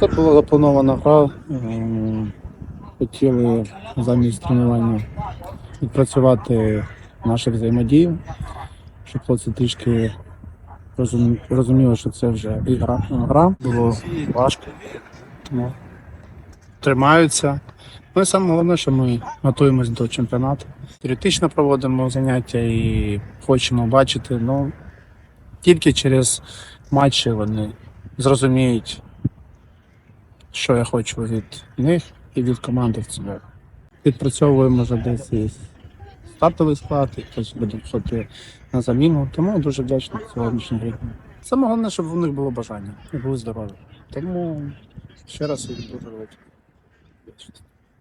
Це була запланована гра. Ем, Хотіли замість тренування відпрацювати нашу взаємодію, щоб хлопці трішки розуміли, що це вже і гра. Було важко. Тому тримаються. Ну і саме головне, що ми готуємось до чемпіонату. Теоретично проводимо заняття і хочемо бачити, ну тільки через матчі вони зрозуміють, що я хочу від них і від команди в цілому. Відпрацьовуємо вже десь і стартовий склад, і хтось буде ходити на заміну. Тому дуже вдячний сьогоднішній рік. Саме головне, щоб у них було бажання і були здорові. Тому ще раз дуже велике.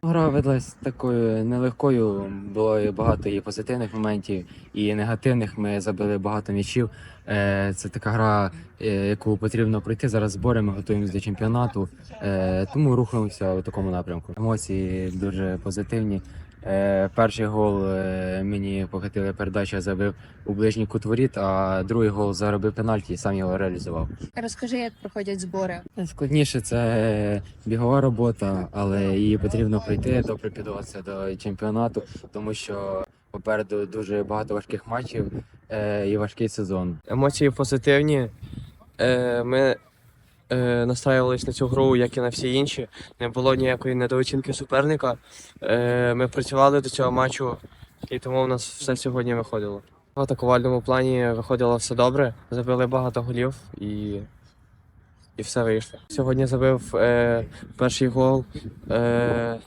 Гра видалась такою нелегкою, було багато і позитивних моментів, і негативних. Ми забили багато м'ячів. Е, Це така гра, е, яку потрібно пройти. Зараз збори, ми готуємося до чемпіонату, Е, тому рухаємося у такому напрямку. Емоції дуже позитивні. Е, Перший гол е, мені покатили передачу, я забив у ближній кут воріт, а другий гол заробив пенальті і сам його реалізував. Розкажи, як проходять збори. Найскладніше це бігова робота, але її потрібно пройти, добре підготуватися до чемпіонату, тому що попереду дуже багато важких матчів е, і важкий сезон. Емоції позитивні. Е, Ми е, настраювалися на цю гру, як і на всі інші. Не було ніякої недооцінки суперника. Е, Ми працювали до цього матчу, і тому у нас все сьогодні виходило. В атакувальному плані виходило все добре. Забили багато голів і, і все вийшло. Сьогодні забив е, перший гол е,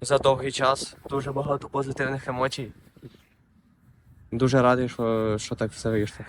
за довгий час. Дуже багато позитивних емоцій. Дуже радий, що, що так все вийшло.